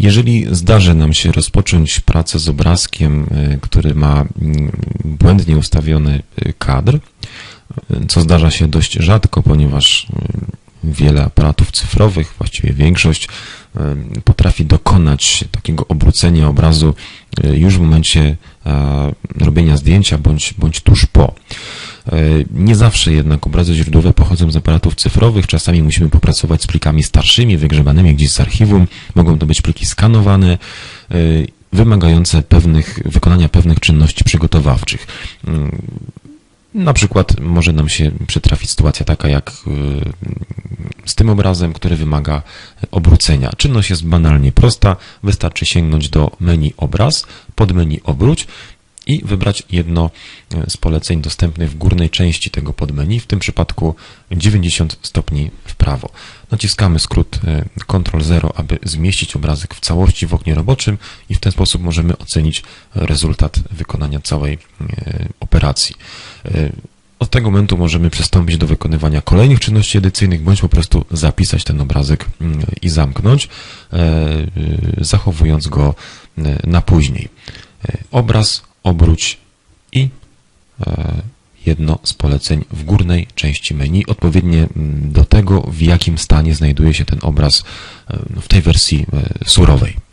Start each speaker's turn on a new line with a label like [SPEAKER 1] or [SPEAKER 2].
[SPEAKER 1] Jeżeli zdarzy nam się rozpocząć pracę z obrazkiem, y, który ma mm, błędnie ustawiony y, kadr, y, co zdarza się dość rzadko, ponieważ wiele aparatów cyfrowych, właściwie większość, potrafi dokonać takiego obrócenia obrazu już w momencie robienia zdjęcia bądź, bądź tuż po. E, Nie zawsze jednak obrazy źródłowe pochodzą z aparatów cyfrowych. Czasami musimy popracować z plikami starszymi, wygrzebanymi gdzieś z archiwum. Mogą to być pliki skanowane, e, wymagające pewnych, wykonania pewnych czynności przygotowawczych. Mm, Na przykład może nam się przytrafić sytuacja taka jak y, z tym obrazem, który wymaga obrócenia. Czynność jest banalnie prosta. Wystarczy sięgnąć do menu obraz, pod menu obróć i wybrać jedno e, z poleceń dostępnych w górnej części tego podmenu, w tym przypadku 90 stopni w prawo. Naciskamy skrót e, Ctrl 0, aby zmieścić obrazek w całości w oknie roboczym i w ten sposób możemy ocenić rezultat wykonania całej e, operacji. E, Od tego momentu możemy przystąpić do wykonywania kolejnych czynności edycyjnych, bądź po prostu zapisać ten obrazek mm, i zamknąć, e, e, zachowując go e, na później. E, Obraz, obróć i e, jedno z poleceń w górnej części menu, odpowiednie do tego, w jakim stanie znajduje się ten obraz e, w tej wersji e, surowej.